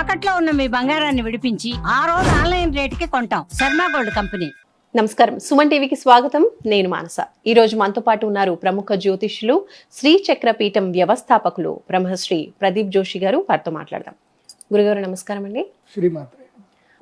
తాకట్లో ఉన్న మీ బంగారాన్ని విడిపించి ఆ రోజు ఆన్లైన్ రేటుకి కొంటాం. Sharma gold company. నమస్కారం. సుమన్ టీవీకి స్వాగతం. నేను మానస. ఈ రోజు మనతో పాటు ఉన్నారు ప్రముఖ జ్యోతిష్యులు శ్రీ చక్ర పీఠం వ్యవస్థాపకులు బ్రహ్మశ్రీ ప్రదీప్ జోషి గారు. వారితో మాట్లాడదాం. గురుగారు నమస్కారం అండి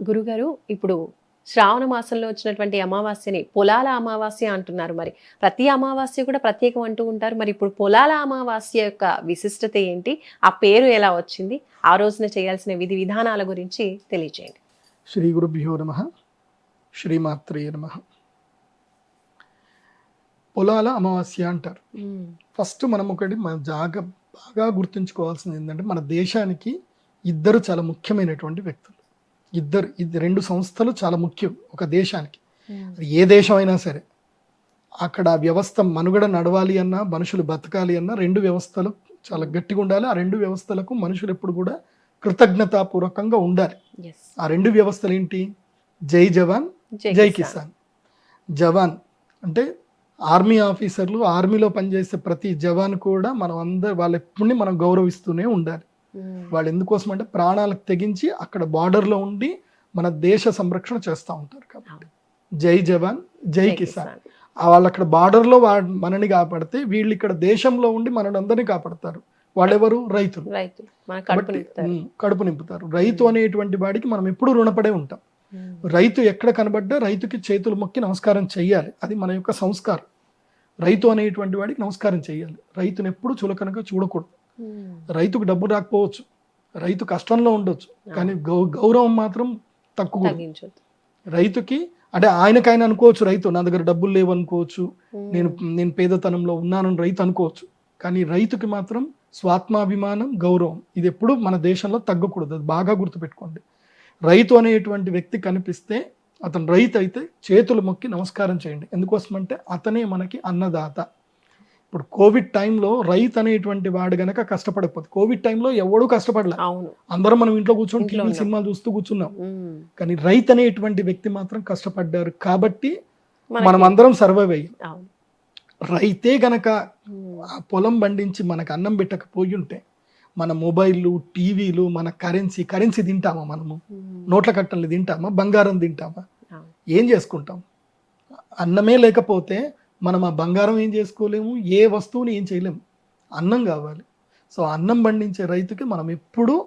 గురుగారు ఇప్పుడు శ్రావణ మాసంలో వచ్చినటువంటి అమావాస్యని పొలాల అమావాస్య అంటున్నారు మరి. ప్రతి అమావాస్య కూడా ప్రత్యేకం అంటూ ఉంటారు. మరి ఇప్పుడు పొలాల అమావాస్య యొక్క విశిష్టత ఏంటి? ఆ పేరు ఎలా వచ్చింది? ఆ రోజున చేయాల్సిన విధి విధానాల గురించి తెలియజేయండి శ్రీ గురుభ్యో నమ. శ్రీమాత్రే నమ. పొలాల అమావాస్య అంటారు. ఫస్ట్ మనం ఒకటి మన జాగ బాగా గుర్తుంచుకోవాల్సింది ఏంటంటే మన దేశానికి ఇద్దరు చాలా ముఖ్యమైనటువంటి వ్యక్తులు. ఇద్దరు ఇది రెండు సంస్థలు చాలా ముఖ్యం ఒక దేశానికి. అది ఏ దేశం అయినా సరే అక్కడ వ్యవస్థ మనుగడ నడవాలి అన్నా మనుషులు బతకాలి అన్నా రెండు వ్యవస్థలు చాలా గట్టిగా ఉండాలి. ఆ రెండు వ్యవస్థలకు మనుషులు ఎప్పుడు కూడా కృతజ్ఞతాపూర్వకంగా ఉండాలి. ఆ రెండు వ్యవస్థలు ఏంటి? జై జవాన్ జై కిసాన్. జవాన్ అంటే ఆర్మీ ఆఫీసర్లు ఆర్మీలో పనిచేసే ప్రతి జవాన్ కూడా మనం అందరు వాళ్ళ ఎప్పుడిని మనం గౌరవిస్తూనే ఉండాలి. వాళ్ళు ఎందుకోసం అంటే ప్రాణాలకు తెగించి అక్కడ బార్డర్లో ఉండి మన దేశ సంరక్షణ చేస్తూ ఉంటారు కాబట్టి. జై జవాన్ జై కిసాన్. ఆ వాళ్ళు అక్కడ బార్డర్లో వా మనని కాపాడితే వీళ్ళు ఇక్కడ దేశంలో ఉండి మనని అందరినీ కాపాడతారు. వాళ్ళెవరు రైతులు. కడుపు నింపుతారు. నింపుతారు. రైతు అనేటువంటి వాడికి మనం ఎప్పుడు రుణపడే ఉంటాం. ఉమ్. రైతు ఎక్కడ కనబడ్డా రైతుకి చేతులు మొక్కి నమస్కారం చెయ్యాలి. అది మన యొక్క సంస్కారం. రైతు అనేటువంటి వాడికి నమస్కారం చేయాలి రైతుని ఎప్పుడు చులకనగా చూడకూడదు. రైతుకు డబ్బు రాకపోవచ్చు. రైతు కష్టంలో ఉండొచ్చు. కానీ గౌ గౌరవం మాత్రం తక్కువ రైతుకి అంటే ఆయనకైనా అనుకోవచ్చు రైతు నా దగ్గర డబ్బులు లేవు అనుకోవచ్చు. నేను నేను పేదతనంలో ఉన్నానని రైతు అనుకోవచ్చు. కానీ రైతుకి మాత్రం స్వాత్మాభిమానం గౌరవం ఇది ఎప్పుడు మన దేశంలో తగ్గకూడదు. అది బాగా గుర్తుపెట్టుకోండి. రైతు అనేటువంటి వ్యక్తి కనిపిస్తే అతను రైతు అయితే చేతులు మొక్కి నమస్కారం చేయండి. ఎందుకోసమంటే అతనే మనకి అన్నదాత. ఇప్పుడు కోవిడ్ టైంలో రైతు అనేటువంటి వాడు గనక కష్టపడకపోతే కోవిడ్ టైంలో ఎవడూ కష్టపడలే అవును అందరం మనం ఇంట్లో కూర్చొని టీవీ. సినిమాలు చూస్తూ కూర్చున్నాం. కానీ రైతు అనేటువంటి వ్యక్తి మాత్రం కష్టపడ్డారు కాబట్టి మనం అందరం సర్వైవ్ అయ్యాం రైతే గనక. ఆ పొలం పండించి మనకు అన్నం పెట్టకపోయి ఉంటే మన మొబైల్లు టీవీలు మన కరెన్సీ కరెన్సీ తింటామా మనము. నోట్ల కట్టలు తింటామా బంగారం తింటామా. ఏం చేసుకుంటాం అన్నమే లేకపోతే మనం ఆ బంగారం ఏం చేసుకోలేము ఏ వస్తువుని ఏం చేయలేము. అన్నం కావాలి. సో అన్నం పండించే రైతుకి మనం ఎప్పుడూ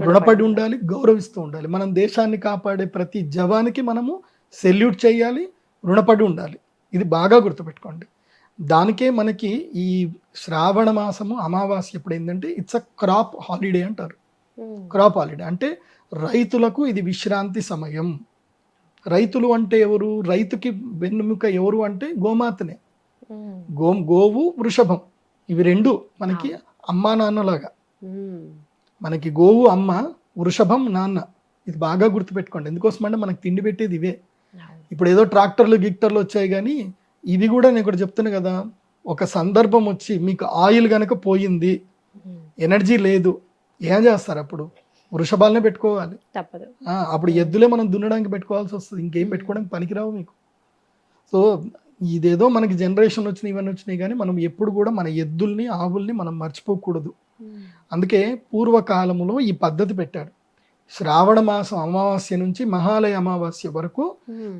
రుణపడి ఉండాలి గౌరవిస్తూ ఉండాలి. మనం దేశాన్ని కాపాడే ప్రతి జవానికి మనము సెల్యూట్ చేయాలి రుణపడి ఉండాలి. ఇది బాగా గుర్తుపెట్టుకోండి. దానికే మనకి ఈ శ్రావణ మాసము అమావాస్య ఎప్పుడు ఏంటంటే ఇట్స్ అ క్రాప్ హాలిడే అంటారు. క్రాప్ హాలిడే అంటే రైతులకు ఇది విశ్రాంతి సమయం. రైతులు అంటే ఎవరు రైతుకి వెన్నుముక ఎవరు అంటే గోమాతనే. గో గోవు వృషభం ఇవి రెండు మనకి అమ్మా నాన్నలాగా. మనకి గోవు అమ్మ వృషభం నాన్న ఇది బాగా గుర్తుపెట్టుకోండి ఎందుకోసం అంటే మనకి తిండి పెట్టేది ఇవే. ఇప్పుడు ఏదో ట్రాక్టర్లు గిక్టర్లు వచ్చాయి కానీ ఇవి కూడా నేను ఇక్కడ చెప్తున్నా కదా ఒక సందర్భం వచ్చి మీకు ఆయిల్ గనక పోయింది. ఎనర్జీ లేదు ఏం చేస్తారు అప్పుడు వృషభాలనే పెట్టుకోవాలి. తప్పదు. ఆ, అప్పుడు ఎద్దులే మనం దున్నడానికి పెట్టుకోవాల్సి వస్తుంది. ఇంకేం పెట్టుకోవడానికి పనికిరావు మీకు. సో ఇదేదో మనకి జనరేషన్ వచ్చినాయి ఇవన్నీ వచ్చినాయి కానీ మనం ఎప్పుడు కూడా మన ఎద్దుల్ని ఆవుల్ని మనం మర్చిపోకూడదు. అందుకే పూర్వకాలంలో ఈ పద్ధతి పెట్టారు శ్రావణ మాసం అమావాస్య నుంచి మహాలయ అమావాస్య వరకు.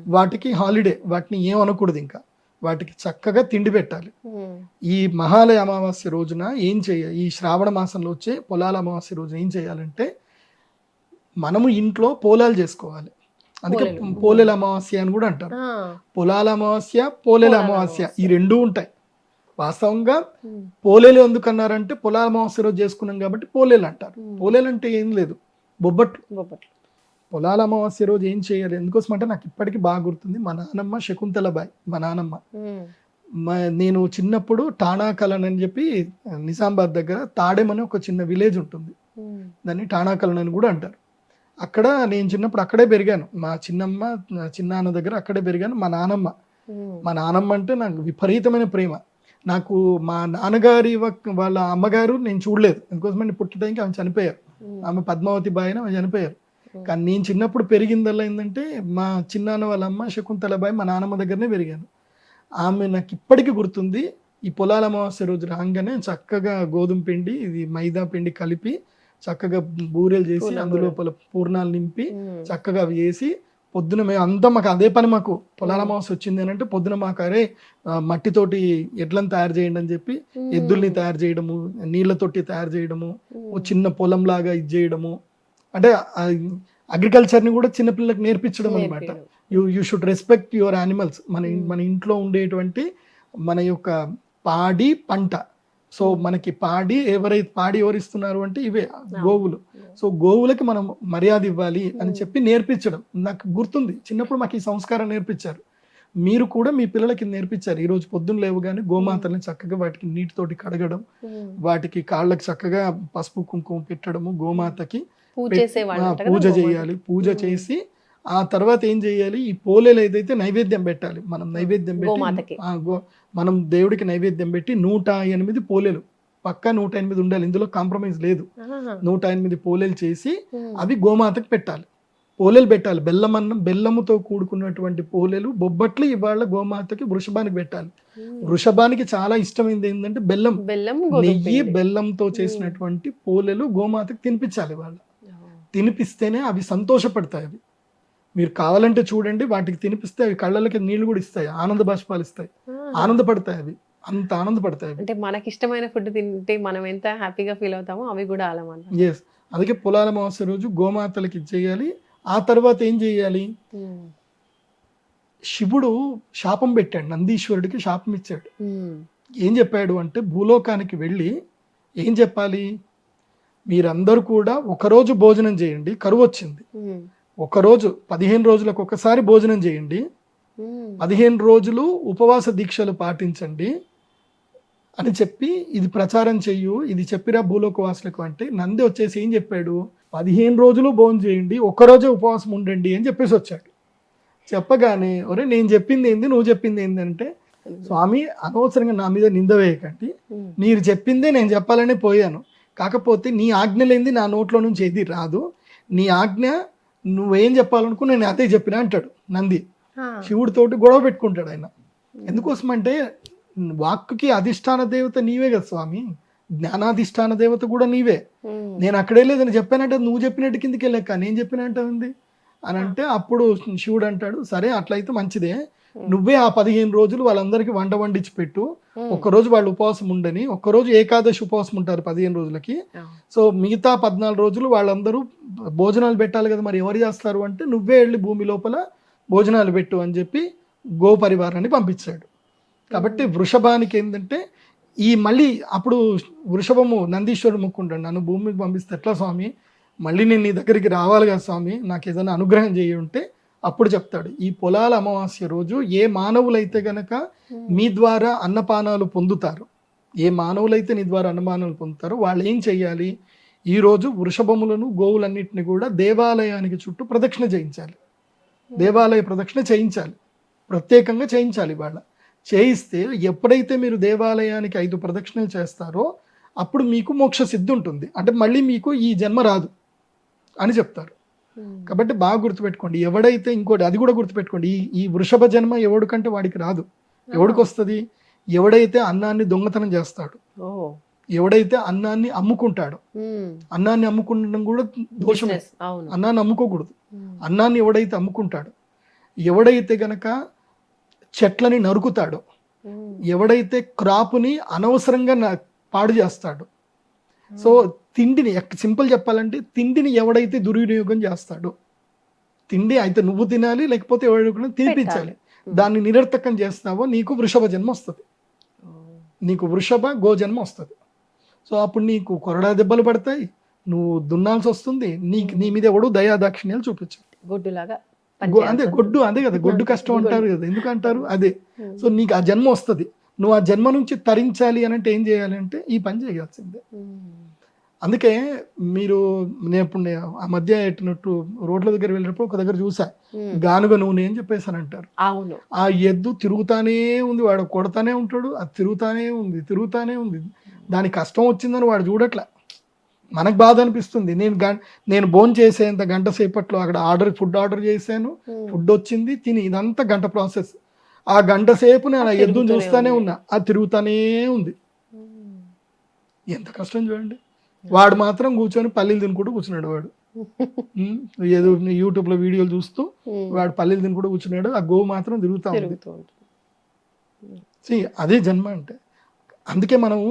వాటికి హాలిడే వాటిని ఏం అనకూడదు ఇంకా. వాటికి చక్కగా తిండి పెట్టాలి. ఈ మహాలయ అమావాస్య రోజున ఏం చేయాలి ఈ శ్రావణ మాసంలో వచ్చే పొలాల అమావాస్య రోజున ఏం చేయాలంటే మనము ఇంట్లో పోలాలు చేసుకోవాలి అందుకే పోలేలు. అమావాస్య అని కూడా అంటారు. పొలాల అమావాస్య పోలేల అమావాస్య ఈ. రెండూ ఉంటాయి వాస్తవంగా. పోలేలు ఎందుకు అన్నారంటే పొలాల అమావాస్య రోజు చేసుకున్నాం కాబట్టి పోలేలు అంటారు. పోలేలు అంటే ఏం లేదు బొబ్బట్లు బొబ్బట్లు. పొలాల అమావాస్య రోజు ఏం చేయాలి ఎందుకోసం అంటే నాకు ఇప్పటికీ బాగా గుర్తుంది మా నానమ్మ శకుంతలబాయ్ మా నానమ్మ నేను చిన్నప్పుడు టాణాకలన్ అని చెప్పి నిజామాబాద్ దగ్గర తాడెం అని ఒక చిన్న విలేజ్ ఉంటుంది. దాన్ని టాణాకలన్ అని కూడా అంటారు అక్కడ నేను చిన్నప్పుడు అక్కడే పెరిగాను. మా చిన్నమ్మ చిన్నాన్న దగ్గర అక్కడే పెరిగాను. మా నానమ్మ. మా నానమ్మ అంటే నాకు విపరీతమైన ప్రేమ. నాకు మా నాన్నగారి వాళ్ళ అమ్మగారు నేను చూడలేదు. ఎందుకోసమని పుట్టడానికి ఆమె చనిపోయారు. ఆమె పద్మావతి బాయ్ అని ఆమె చనిపోయారు. కానీ నేను చిన్నప్పుడు పెరిగిందల్లా ఏంటంటే మా చిన్నాన్న వాళ్ళ అమ్మ శకుంతలబాయి మా నాన్నమ్మ దగ్గరనే పెరిగాను. ఆమె నాకు ఇప్పటికీ గుర్తుంది. ఈ పొలాల అమావాస్య రోజు రాగానే చక్కగా గోధుమ పిండి ఇది మైదా పిండి కలిపి చక్కగా బూరెలు చేసి పూర్ణ అందులో బూరెలు. లోపల పూర్ణాలు నింపి. చక్కగా అవి చేసి పొద్దున మేము అంతా మాకు అదే పని మాకు పొలాల అమావాస్య వచ్చింది అని అంటే పొద్దున మాకు అరే మట్టితోటి ఎడ్లను తయారు చేయండి అని చెప్పి. ఎద్దుల్ని తయారు చేయడము నీళ్ళతోటి తయారు చేయడము. ఓ చిన్న పొలం లాగా ఇది చేయడము అంటే అగ్రికల్చర్ని కూడా చిన్నపిల్లలకు నేర్పించడం అనమాట. You you should respect your animals మన. మన ఇంట్లో ఉండేటువంటి మన యొక్క పాడి పంట సో మనకి పాడి ఎవరైతే పాడి ఎవరిస్తున్నారు అంటే ఇవే గోవులు సో గోవులకి మనం మర్యాద ఇవ్వాలి అని. చెప్పి నేర్పించడం నాకు గుర్తుంది చిన్నప్పుడు మాకు ఈ సంస్కారం నేర్పించారు మీరు కూడా మీ పిల్లలకి నేర్పించారు ఈ రోజు పొద్దున్న లేవగానే గోమాతల్ని చక్కగా వాటికి నీటితోటి కడగడం. వాటికి కాళ్ళకి చక్కగా పసుపు కుంకుమ పెట్టడము గోమాతకి పూజ. చేయాలి పూజ. చేసి ఆ తర్వాత ఏం చేయాలి ఈ పోలేలు ఏదైతే నైవేద్యం పెట్టాలి మనం నైవేద్యం. పెట్టి మనం దేవుడికి నైవేద్యం పెట్టి నూట ఎనిమిది పోలేలు పక్కా నూట ఎనిమిది ఉండాలి ఇందులో కాంప్రమైజ్ లేదు. నూట ఎనిమిది పోలేలు చేసి. అవి గోమాతకి పెట్టాలి పోలేలు పెట్టాలి బెల్లం అన్నం బెల్లముతో కూడుకున్నటువంటి పోలేలు బొబ్బట్లు ఇవాళ గోమాతకి వృషభానికి పెట్టాలి. వృషభానికి చాలా ఇష్టమైంది ఏంటంటే బెల్లం బెల్లం నెయ్యి. బెల్లంతో చేసినటువంటి పోలేలు గోమాతకి తినిపించాలి వాళ్ళు. తినిపిస్తేనే అవి సంతోషపడతాయి అవి మీరు కావాలంటే చూడండి వాటికి తినిపిస్తే అవి కళ్ళలకి నీళ్ళు కూడా ఇస్తాయి ఆనంద బాష్పాలు ఇస్తాయి. ఆనందపడతాయి అవి. అంత ఆనందపడతాయి అంటే మనకి ఇష్టమైన ఫుడ్ తింటే మనం ఎంత హ్యాపీగా ఫీల్ అవుతామో అవి కూడా అలా మన ఎస్ అందుకే పొలాల అమావాస్య రోజు గోమాతలకి చేయాలి. ఆ తర్వాత ఏం చేయాలి. శివుడు శాపం పెట్టాడు నందీశ్వరుడికి శాపం ఇచ్చాడు. ఏం చెప్పాడు అంటే భూలోకానికి వెళ్ళి ఏం చెప్పాలి? మీరందరూ కూడా ఒకరోజు భోజనం చేయండి కరువు వచ్చింది. ఒకరోజు పదిహేను రోజులకు ఒకసారి భోజనం చేయండి. పదిహేను రోజులు ఉపవాస దీక్షలు పాటించండి అని చెప్పి ఇది ప్రచారం చెయ్యు ఇది చెప్పిరా భూలోకవాసులకు అంటే నంది వచ్చేసి ఏం చెప్పాడు? పదిహేను రోజులు భోజనం చేయండి ఒక్కరోజే ఉపవాసం ఉండండి అని చెప్పేసి వచ్చాడు. చెప్పగానే ఒరే నేను చెప్పింది ఏంది? నువ్వు చెప్పింది ఏంది? అంటే స్వామి అనవసరంగా నా మీద నింద వేయకండి. మీరు చెప్పిందే నేను చెప్పాలనే పోయాను. కాకపోతే నీ ఆజ్ఞ లేనిది నా నోట్లో నుంచి ఏది రాదు. నీ ఆజ్ఞ నువ్వేం చెప్పాలనుకో నేను అదే చెప్పిన అంటాడు నంది. శివుడితోటి గొడవ పెట్టుకుంటాడు ఆయన. ఎందుకోసం అంటే వాక్కుకి అధిష్టాన దేవత నీవే కదా స్వామి. జ్ఞానాధిష్టాన దేవత కూడా నీవే. నేను అక్కడే లేదని చెప్పానంటే నువ్వు చెప్పినట్టు కిందికి వెళ్ళాక నేను చెప్పినట్టు ఉంది అని అంటే అప్పుడు శివుడు అంటాడు సరే అట్లయితే మంచిదే. నువ్వే ఆ పదిహేను రోజులు వాళ్ళందరికీ వంట వండించి పెట్టు. ఒక్కరోజు వాళ్ళు ఉపవాసం ఉండని ఒక్కరోజు ఏకాదశి ఉపవాసం ఉంటారు పదిహేను రోజులకి. సో మిగతా పద్నాలుగు రోజులు వాళ్ళందరూ భోజనాలు పెట్టాలి కదా మరి ఎవరు చేస్తారు అంటే నువ్వే వెళ్ళి భూమి లోపల భోజనాలు పెట్టు అని చెప్పి గో పరివారాన్ని పంపించాడు. కాబట్టి వృషభానికి ఏంటంటే ఈ మళ్ళీ అప్పుడు వృషభము నందీశ్వరుడు ముక్కుంటాడు. నన్ను భూమికి పంపిస్తే ఎట్లా స్వామి? మళ్ళీ నేను నీ దగ్గరికి రావాలి కదా స్వామి. నాకు ఏదైనా అనుగ్రహం చేయి ఉంటే అప్పుడు చెప్తాడు ఈ పొలాల అమావాస్య రోజు ఏ మానవులైతే గనక మీ ద్వారా అన్నపానాలు పొందుతారు ఏ మానవులైతే నీ ద్వారా అన్నపానాలు పొందుతారో వాళ్ళు ఏం చెయ్యాలి? ఈరోజు వృషభములను గోవులన్నింటినీ కూడా దేవాలయానికి చుట్టూ ప్రదక్షిణ చేయించాలి. దేవాలయ ప్రదక్షిణ చేయించాలి. ప్రత్యేకంగా చేయించాలి వాళ్ళ చేయిస్తే ఎప్పుడైతే మీరు దేవాలయానికి ఐదు ప్రదక్షిణలు చేస్తారో అప్పుడు మీకు మోక్ష సిద్ధి ఉంటుంది. అంటే మళ్ళీ మీకు ఈ జన్మ రాదు అని చెప్తారు. కాబట్టి బాగా గుర్తుపెట్టుకోండి. ఎవడైతే ఇంకోటి అది కూడా గుర్తుపెట్టుకోండి. ఈ ఈ వృషభ జన్మ ఎవడికంటే వాడికి రాదు. ఎవడికి వస్తుంది ఎవడైతే అన్నాన్ని దొంగతనం చేస్తాడు ఎవడైతే అన్నాన్ని అమ్ముకుంటాడో. అన్నాన్ని అమ్ముకుండడం కూడా దోషమే. అవును. అన్నాన్ని అమ్ముకోకూడదు. అన్నాన్ని ఎవడైతే అమ్ముకుంటాడో ఎవడైతే గనక చెట్లని నరుకుతాడో. ఎవడైతే క్రాప్ని అనవసరంగా పాడు చేస్తాడో. సో తిండిని సింపుల్ చెప్పాలంటే తిండిని ఎవడైతే దుర్వినియోగం చేస్తాడో తిండి అయితే నువ్వు తినాలి లేకపోతే ఎవరికైనా తినిపించాలి. దాన్ని నిరర్థకం చేస్తావో నీకు వృషభ జన్మ వస్తుంది. నీకు వృషభ గో జన్మ వస్తుంది. సో అప్పుడు నీకు కొరడా దెబ్బలు పడతాయి నువ్వు దున్నాల్సి వస్తుంది నీకు నీ మీద ఎవడు దయా దాక్షిణ్యాలు చూపించు గొడ్డులాగా అదే గొడ్డు అదే కదా గొడ్డు కష్టం అంటారు కదా ఎందుకు అంటారు అదే సో నీకు ఆ జన్మ వస్తుంది. నువ్వు ఆ జన్మ నుంచి తరించాలి అని అంటే ఏం చేయాలి అంటే ఈ పని చేయాల్సిందే. అందుకే మీరు నేను ఇప్పుడు ఆ మధ్య ఎట్టినట్టు రోడ్ల దగ్గర వెళ్ళినప్పుడు ఒక దగ్గర చూసా. గానుగ నూనె అని చెప్పేసి అని అంటారు అవును. ఆ ఎద్దు తిరుగుతానే ఉంది వాడు కొడతానే ఉంటాడు అది తిరుగుతానే ఉంది తిరుగుతానే ఉంది. దాని కష్టం వచ్చిందని వాడు చూడట్లా. మనకు బాధ అనిపిస్తుంది. నేను గం నేను భోజనం చేసేంత గంట సేపట్లో అక్కడ ఆర్డర్ ఫుడ్ ఆర్డర్ చేశాను. ఫుడ్ వచ్చింది తిని ఇదంతా గంట ప్రాసెస్. ఆ గంట సేపు నేను ఆ ఎద్దును చూస్తానే. ఉన్నా. అది తిరుగుతానే ఉంది. ఎంత కష్టం చూడండి. వాడు మాత్రం కూర్చొని పల్లీలు తినుకుంటూ కూర్చున్నాడు వాడు. ఏదో యూట్యూబ్లో వీడియోలు చూస్తూ. వాడు పల్లీలు తినుకుంటూ కూర్చున్నాడు. ఆ గోవు మాత్రం తిరుగుతా ఉంది. అదే జన్మ అంటే. అందుకే మనము.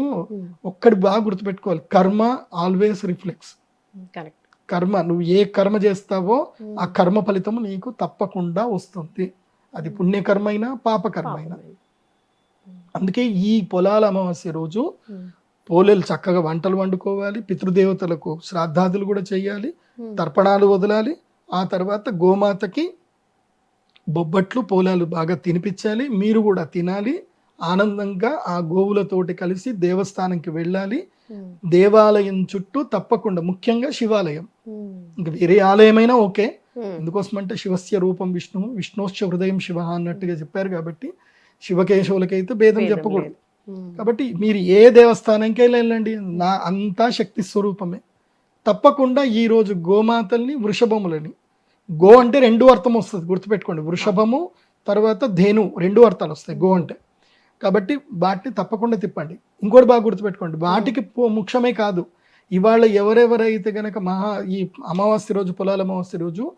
ఒక్కటి బాగా గుర్తుపెట్టుకోవాలి. కర్మ ఆల్వేస్ రిఫ్లెక్స్. కర్మ నువ్వు ఏ కర్మ చేస్తావో ఆ కర్మ ఫలితము నీకు తప్పకుండా వస్తుంది. అది పుణ్యకర్మ అయినా పాపకర్మ అయినా అందుకే ఈ పొలాల అమావాస్య రోజు పోలేలు చక్కగా వంటలు వండుకోవాలి పితృదేవతలకు శ్రాద్ధాదులు కూడా చేయాలి తర్పణాలు వదలాలి ఆ తర్వాత గోమాతకి బొబ్బట్లు పోలాలు బాగా తినిపించాలి మీరు కూడా తినాలి ఆనందంగా ఆ గోవులతోటి కలిసి దేవస్థానంకి వెళ్ళాలి. దేవాలయం చుట్టూ తప్పకుండా ముఖ్యంగా శివాలయం. ఇంకా వేరే ఆలయమైనా ఓకే. ఎందుకోసం అంటే శివస్య రూపం విష్ణువు విష్ణోశ్చ హృదయం శివ అన్నట్టుగా చెప్పారు కాబట్టి శివకేశవులకైతే భేదం చెప్పకూడదు. కాబట్టి మీరు ఏ దేవస్థానంకి వెళ్ళండి. నా అంతా శక్తి స్వరూపమే. తప్పకుండా ఈ రోజు గోమాతల్ని వృషభములని. గో అంటే రెండు అర్థం వస్తుంది గుర్తుపెట్టుకోండి. వృషభము తర్వాత ధేను రెండు అర్థాలు వస్తాయి గో అంటే. కాబట్టి వాటిని తప్పకుండా తిప్పండి. ఇంకోటి బాగా గుర్తుపెట్టుకోండి. వాటికి పో- ముఖ్యమే కాదు. ఇవాళ ఎవరెవరైతే గనక మహా ఈ అమావాస్య రోజు పొలాల అమావాస్య రోజు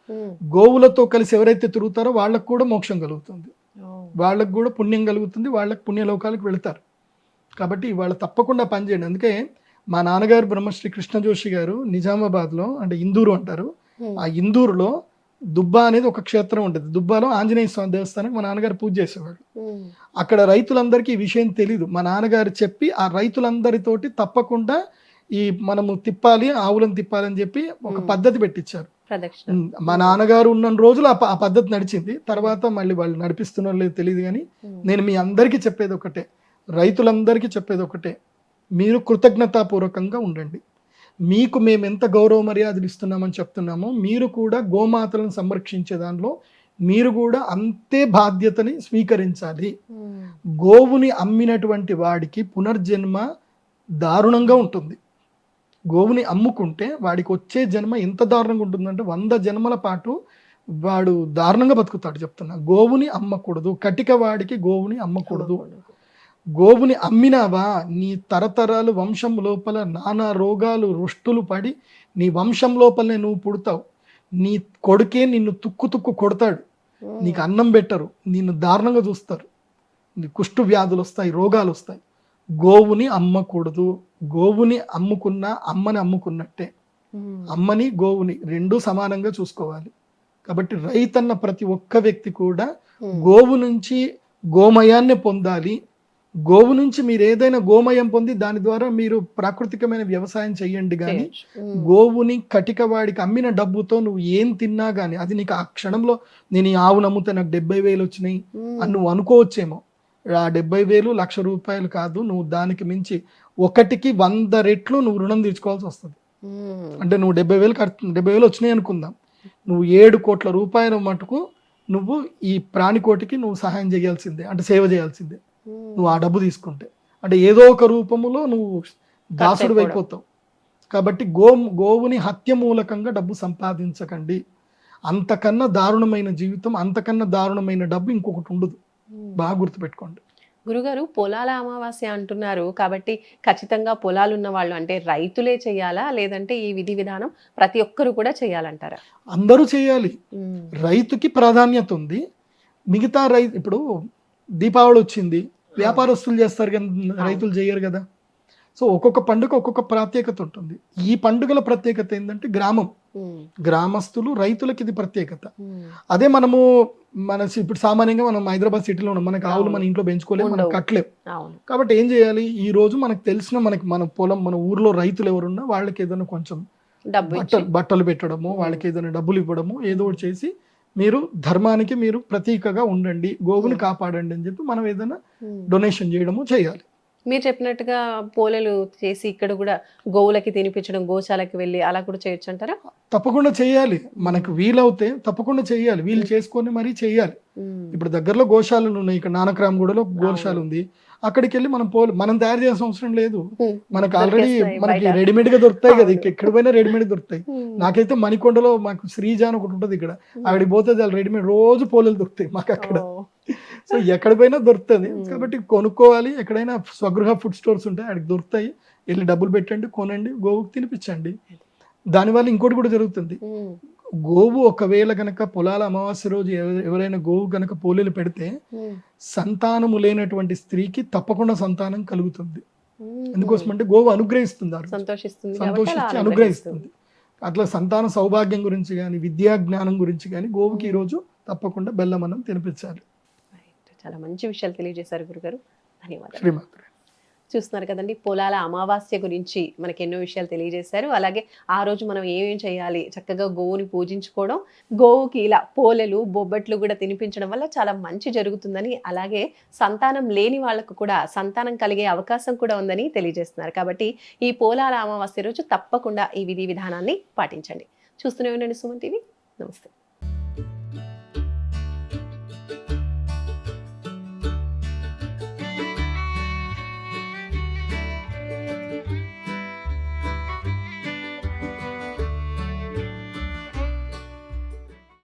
గోవులతో కలిసి ఎవరైతే తిరుగుతారో వాళ్ళకు కూడా మోక్షం కలుగుతుంది. వాళ్ళకు కూడా పుణ్యం కలుగుతుంది. వాళ్ళకి పుణ్యలోకాలకు వెళతారు. కాబట్టి వాళ్ళు తప్పకుండా పనిచేయండి అందుకే మా నాన్నగారు బ్రహ్మశ్రీ కృష్ణ జోషి గారు నిజామాబాద్లో అంటే ఇందూరు అంటారు. ఆ ఇందూరులో దుబ్బా అనేది ఒక క్షేత్రం ఉంటుంది. దుబ్బాలో ఆంజనేయ స్వామి దేవస్థానానికి మా నాన్నగారు పూజ చేసేవాడు అక్కడ రైతులందరికీ ఈ విషయం తెలీదు. మా నాన్నగారు చెప్పి ఆ రైతులందరితోటి తప్పకుండా ఈ మనము తిప్పాలి ఆవులను తిప్పాలి అని చెప్పి ఒక. పద్ధతి పెట్టించారు మా నాన్నగారు ఉన్న రోజులు ఆ పద్ధతి నడిచింది. తర్వాత మళ్ళీ వాళ్ళు నడిపిస్తున్నారో లేదో తెలియదు కానీ నేను మీ అందరికీ చెప్పేది ఒకటే. రైతులందరికీ చెప్పేది ఒకటే మీరు కృతజ్ఞతాపూర్వకంగా ఉండండి. మీకు మేము ఎంత గౌరవ మర్యాదలు ఇస్తున్నామని చెప్తున్నామో మీరు కూడా గోమాతలను సంరక్షించే దానిలో మీరు కూడా అంతే బాధ్యతని స్వీకరించాలి. గోవుని అమ్మినటువంటి వాడికి పునర్జన్మ దారుణంగా ఉంటుంది. గోవుని అమ్ముకుంటే వాడికి వచ్చే జన్మ ఎంత దారుణంగా ఉంటుందంటే వంద జన్మల పాటు వాడు దారుణంగా బతుకుతాడు చెప్తున్నా. గోవుని అమ్మకూడదు. కటిక వాడికి గోవుని అమ్మకూడదు. గోవుని అమ్మినావా? నీ తరతరాలు వంశం లోపల నానా రోగాలు రుష్టులు పడి నీ వంశం లోపలనే నువ్వు పుడతావు. నీ కొడుకే నిన్ను తుక్కు తుక్కు కొడతాడు. నీకు అన్నం పెట్టరు. నిన్ను దారుణంగా చూస్తారు. నీ కుష్టు వ్యాధులు వస్తాయి రోగాలు వస్తాయి. గోవుని అమ్మకూడదు. గోవుని అమ్ముకున్న అమ్మని అమ్ముకున్నట్టే. అమ్మని గోవుని రెండూ సమానంగా చూసుకోవాలి. కాబట్టి రైతన్న ప్రతి ఒక్క వ్యక్తి కూడా గోవు నుంచి గోమయాన్ని పొందాలి. గోవు నుంచి మీరు ఏదైనా గోమయం పొంది దాని ద్వారా మీరు ప్రాకృతికమైన వ్యవసాయం చేయండి కానీ గోవుని కటిక వాడికి అమ్మిన డబ్బుతో నువ్వు ఏం తిన్నా గానీ అది నీకు ఆ క్షణంలో నేను ఈ ఆవును అమ్ముతే నాకు డెబ్బై వేలు వచ్చినాయి అని నువ్వు అనుకోవచ్చేమో. ఆ డెబ్బై వేలు లక్ష రూపాయలు కాదు నువ్వు దానికి మించి ఒకటికి వంద రెట్లు నువ్వు రుణం తీర్చుకోవాల్సి వస్తుంది. అంటే నువ్వు డెబ్బై వేలు కడుతు డెబ్బై వేలు వచ్చినాయి అనుకుందాం. నువ్వు ఏడు కోట్ల రూపాయల మటుకు నువ్వు ఈ ప్రాణికోటికి నువ్వు సహాయం చేయాల్సిందే అంటే సేవ చేయాల్సిందే. నువ్వు ఆ డబ్బు తీసుకుంటే. అంటే ఏదో ఒక రూపములో నువ్వు దాసుడు. అయిపోతావు. కాబట్టి గో గోవుని హత్య మూలకంగా డబ్బు సంపాదించకండి. అంతకన్నా దారుణమైన జీవితం అంతకన్నా దారుణమైన డబ్బు ఇంకొకటి ఉండదు. బాగా గుర్తుపెట్టుకోండి. గురుగారు పొలాల అమావాస్య అంటున్నారు. కాబట్టి ఖచ్చితంగా పొలాలు ఉన్న వాళ్ళు అంటే రైతులే చేయాలా? లేదంటే ఈ విధి విధానం ప్రతి ఒక్కరు కూడా చేయాలంటారా? అందరూ చేయాలి. రైతుకి ప్రాధాన్యత ఉంది. మిగతా రైతు ఇప్పుడు దీపావళి వచ్చింది. వ్యాపారస్తులు చేస్తారు కానీ రైతులు చేయరు కదా. సో ఒక్కొక్క పండుగ ఒక్కొక్క ప్రత్యేకత ఉంటుంది. ఈ పండుగల ప్రత్యేకత ఏంటంటే గ్రామం. గ్రామస్తులు రైతులకి ఇది ప్రత్యేకత. అదే మనము మన ఇప్పుడు సామాన్యంగా మనం హైదరాబాద్ సిటీలో ఉన్నాం. మనకి ఆవులు మన ఇంట్లో పెంచుకోలేము మనం. కట్టలేము కాబట్టి ఏం చేయాలి? ఈ రోజు మనకు తెలిసిన మనకి మన పొలం మన ఊర్లో రైతులు ఎవరున్నా వాళ్ళకి ఏదైనా కొంచెం బట్టలు బట్టలు పెట్టడము వాళ్ళకి ఏదైనా డబ్బులు ఇవ్వడము ఏదో ఒకటి చేసి మీరు ధర్మానికి మీరు ప్రతీకగా ఉండండి గోవుని Hmm. కాపాడండి అని చెప్పి మనం ఏదైనా. డొనేషన్ చేయడము చేయాలి. మీరు చెప్పినట్టుగా పోలేలు చేసి ఇక్కడ కూడా గోవులకి తినిపించడం గోశాలకి వెళ్ళి అలా కూడా చేయొచ్చు అంటారా? తప్పకుండా చేయాలి. మనకు వీలవుతే తప్పకుండా చేయాలి. వీలు చేసుకొని మరీ చేయాలి. ఇప్పుడు దగ్గరలో గోశాలలు ఉన్నాయి. ఇక్కడ నానక్రామ్గూడలో గోశాల ఉంది. అక్కడికి వెళ్ళి మనం పోలి మనం తయారు చేయాల్సిన అవసరం లేదు. మనకు ఆల్రెడీ మనకి. రెడీమేడ్గా దొరుకుతాయి కదా ఎక్కడ పోయినా రెడీమేడ్ దొరుకుతాయి. నాకైతే మణికొండలో మాకు శ్రీజ అని ఒకటి ఉంటుంది ఇక్కడ. ఆవిడకి పోతే చాలా రెడీమేడ్ రోజు పోలేలు దొరుకుతాయి మాకు అక్కడ. సో ఎక్కడ పోయినా దొరుకుతుంది. కాబట్టి కొనుక్కోవాలి. ఎక్కడైనా స్వగృహ ఫుడ్ స్టోర్స్ ఉంటాయి అక్కడికి దొరుకుతాయి. వెళ్ళి డబ్బులు పెట్టండి కొనండి గోవుకి తినిపించండి. దానివల్ల ఇంకోటి కూడా జరుగుతుంది. గోవు ఒకవేళ గనక పొలాల అమావాస్య రోజు ఎవ- ఎవరైనా గోవు గనక పోలేలు పెడితే సంతానము లేనటువంటి స్త్రీకి తప్పకుండా సంతానం కలుగుతుంది. ఎందుకోసం అంటే గోవు అనుగ్రహిస్తుంది సంతోషించి అనుగ్రహిస్తుంది. అట్లా సంతాన సౌభాగ్యం గురించి కానీ విద్యా జ్ఞానం గురించి కానీ గోవుకి ఈ రోజు తప్పకుండా బెల్లం అన్నం తినిపించాలి. చాలా మంచి విషయాలు తెలియజేశారు గురుగారు. ధన్యవాదాలు. శ్రీమాత్రి. చూస్తున్నారు కదండి. పొలాల అమావాస్య గురించి మనకి ఎన్నో విషయాలు తెలియజేశారు. అలాగే ఆ రోజు మనం ఏమేం చేయాలి? చక్కగా గోవుని పూజించుకోవడం గోవుకి ఇలా పోలెలు బొబ్బట్లు కూడా తినిపించడం వల్ల చాలా మంచి జరుగుతుందని అలాగే సంతానం లేని వాళ్ళకు కూడా సంతానం కలిగే అవకాశం కూడా ఉందని తెలియజేస్తున్నారు. కాబట్టి ఈ పోలాల అమావాస్య రోజు తప్పకుండా ఈ విధి విధానాన్ని పాటించండి. చూస్తూనే ఉండండి సుమన్ టీవీ. నమస్తే.